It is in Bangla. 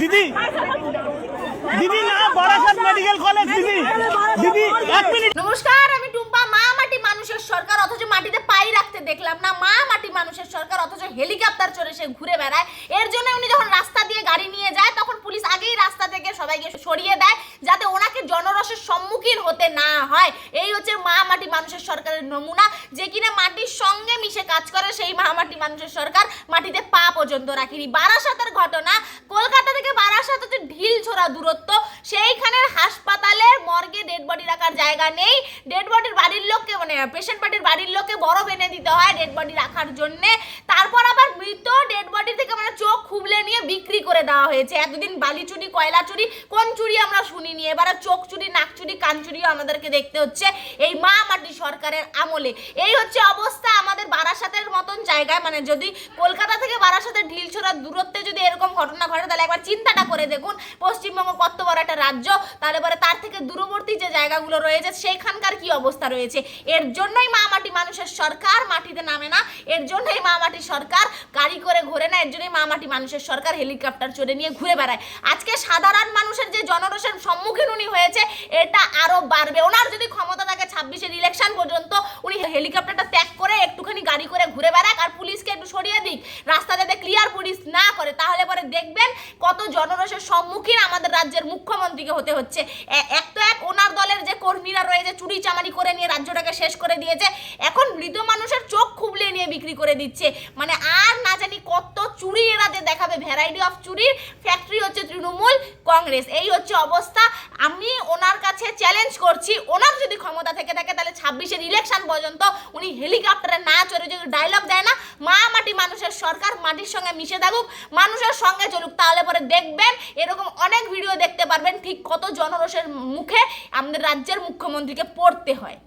দিদি দিদি না বারাসাত মেডিকেল কলেজ, দিদি দিদি, এক মিনিট। নমস্কার, আমি টুম্পা, মা মাটি মানুষের সরকার, অথচ মাটিতে পাই রাখতে দেখলাম না। মা মাটি মানুষের সরকার, অথচ হেলিকপ্টার চড়ে সে ঘুরে বেড়ায়। এর জন্য উনি যখন রাস্তা দিয়ে গাড়ি নিয়ে যায়, তখন পুলিশ আগেই রাস্তা থেকে সবাইকে সরিয়ে দেয়, যাতে ওনাকে জনরসের সম্মুখীন হতে না হয়। এই হচ্ছে মা মাটি মানুষের সরকারের নমুনা। যে কিনা মাটির সঙ্গে মিশে কাজ করে, সেই মা মাটি মানুষের সরকার মাটিতে পা পর্যন্ত রাখেনি। বারাসাতের ঘটনা, কলকাতা থেকে বারাসাত হচ্ছে ঢিল ছোড়া দূরত্ব, সেইখানের হাসপাতালের মর্গে ডেড বডি রাখার জায়গা নেই। ডেড বডির বাড়ির লোককে মানে পেশেন্ট পার্টির বাড়ির লোককে বরফ এনে দিতে হয় ডেড বডি রাখার জন্য। তারপর আবার মৃত ডেড বডি থেকে মানে চোখ খুবলে নিয়ে বিক্রি করে দেওয়া হয়েছে। এতদিন বালি চুরি কয়লা চুরি কোন চুরি আমরা শুনিনি। এবারে চোখ চুরি নাক চুরি কান চুরিও আমাদেরকে দেখতে হচ্ছে এই মা মাটি সরকারের আমলে। এই হচ্ছে অবস্থা আমাদের বারাসাতের মতন জায়গায়। মানে যদি কলকাতা থেকে বারাসাতের ঢিল ছোড়ার দূরত্বে যদি এরকম ঘটনা ঘটে, তাহলে একবার চিন্তাটা করে দেখুন। পশ্চিমবঙ্গ কত বড় একটা রাজ্য, তাহলে পরে তার থেকে দূরবর্তী যে জায়গাগুলো রয়েছে সেইখানকার কি অবস্থা রয়েছে? এর জন্যই মা মাটি মানুষের সরকার মাটিতে নামে না। এর জন্যই মা মাটি সরকার গাড়ি করে ঘোরে না। এর জন্যই মা মাটি মানুষের সরকার হেলিকপ্টার চড়ে নিয়ে ঘুরে বেড়ায়। আজকে সাধারণ মানুষের যে জনরোষের সম্মুখীন উনি হয়েছে, এটা আরও বাড়বে। ওনার যদি ক্ষমতা থাকে ছাব্বিশের ইলেকশন পর্যন্ত, উনি হেলিকপ্টারটা ত্যাগ করে একটুখানি গাড়ি করে ঘুরে বেড়াক আর পুলিশকে একটু সরিয়ে দিক। রাস্তা যাতে ক্লিয়ার পুলিশ না করে, তাহলে পরে দেখবেন কত জনরসের সম্মুখীন আমাদের রাজ্যের মুখ্যমন্ত্রীকে হতে হচ্ছে। এক তো এক ওনার দলের যে কর্মীরা রয়েছে, চুরি চামারি করে নিয়ে রাজ্যটাকে শেষ করে দিয়েছে। এখন মৃত নিয়ে বিক্রি করে দিচ্ছে। মানে আর না জানি কত চুরি এরা দেখাবে। ভ্যারাইটি অফ চুরির ফ্যাক্টরি হচ্ছে তৃণমূল কংগ্রেস। এই হচ্ছে অবস্থা। আমি ওনার কাছে চ্যালেঞ্জ করছি। ওনার যদি ক্ষমতা থেকে থাকে, তাহলে ছাব্বিশের ইলেকশন পর্যন্ত উনি হেলিকপ্টারে না চড়ে যদি ডায়লগ দেয় না মা মাটি মানুষের সরকার মাটির সঙ্গে মিশে থাকুক, মানুষের সঙ্গে চলুক, তাহলে পরে দেখবেন এরকম অনেক ভিডিও দেখতে পারবেন ঠিক কত জনরোষের মুখে আমাদের রাজ্যের মুখ্যমন্ত্রীকে পড়তে হয়।